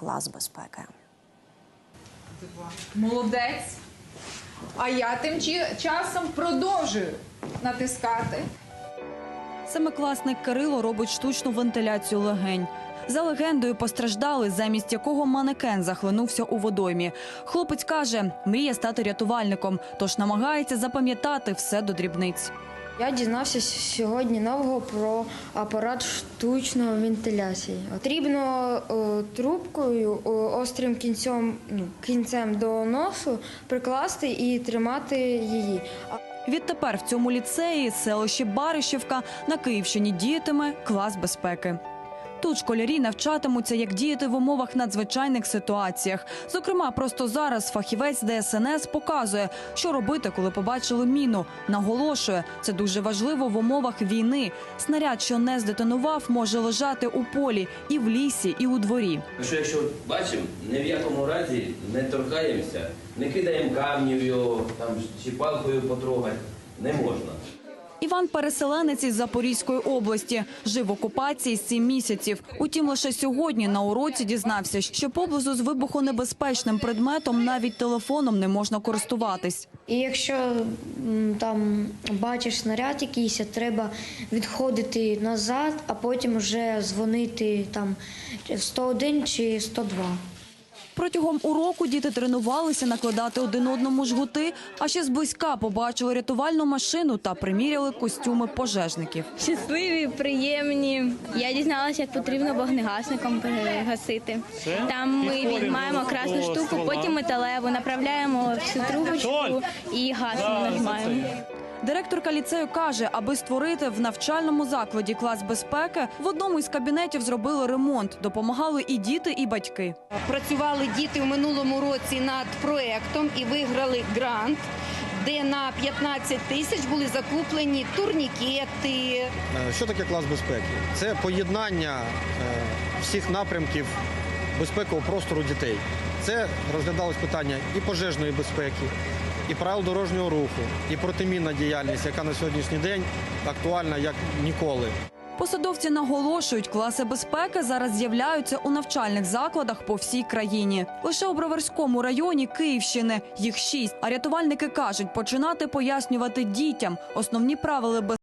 клас безпеки. Молодець. А я тим часом продовжую натискати. Семикласник Кирило робить штучну вентиляцію легень. За легендою постраждали, замість якого манекен захлинувся у водоймі. Хлопець каже, мріє стати рятувальником, тож намагається запам'ятати все до дрібниць. Я дізнався сьогодні нового про апарат штучної вентиляції. Потрібно е, трубкою е, острим кінцем, ну, кінцем до носу прикласти і тримати її. Відтепер в цьому ліцеї селищі Баришівка на Київщині діятиме клас безпеки. Тут школярі навчатимуться, як діяти в умовах надзвичайних ситуаціях. Зокрема, просто зараз фахівець ДСНС показує, що робити, коли побачили міну. Наголошує, це дуже важливо в умовах війни. Снаряд, що не здетонував, може лежати у полі і в лісі, і у дворі. Що якщо бачимо, ні в якому разі не торкаємося, не кидаємо камнів його там чи палкою потрогати, не можна. Іван переселенець із Запорізької області. Жив в окупації сім місяців. Утім, лише сьогодні на уроці дізнався, що поблизу з вибухонебезпечним предметом навіть телефоном не можна користуватись. І якщо там бачиш снаряд якийсь, треба відходити назад, а потім вже дзвонити там в 101 чи 102. Протягом уроку діти тренувалися накладати один одному жгути, а ще зблизька побачили рятувальну машину та приміряли костюми пожежників. Щасливі, приємні. Я дізналася, як потрібно вогнегасником гасити. Там ми відмаємо красну штуку, потім металеву, направляємо всю трубочку і гасимо нажимаємо. Директорка ліцею каже, аби створити в навчальному закладі клас безпеки, в одному із кабінетів зробили ремонт. Допомагали і діти, і батьки. Працювали діти в минулому році над проектом і виграли грант, де на 15 тисяч були закуплені турнікети, Е, Що таке клас безпеки? Це поєднання е, всіх напрямків безпекового простору дітей. Це розглядалось питання і пожежної безпеки, і правил дорожнього руху, і протимінна діяльність, яка на сьогоднішній день актуальна як ніколи. Посадовці наголошують, класи безпеки зараз з'являються у навчальних закладах по всій країні. Лише у Броварському районі Київщини їх шість. А рятувальники кажуть, починати пояснювати дітям основні правила безпеки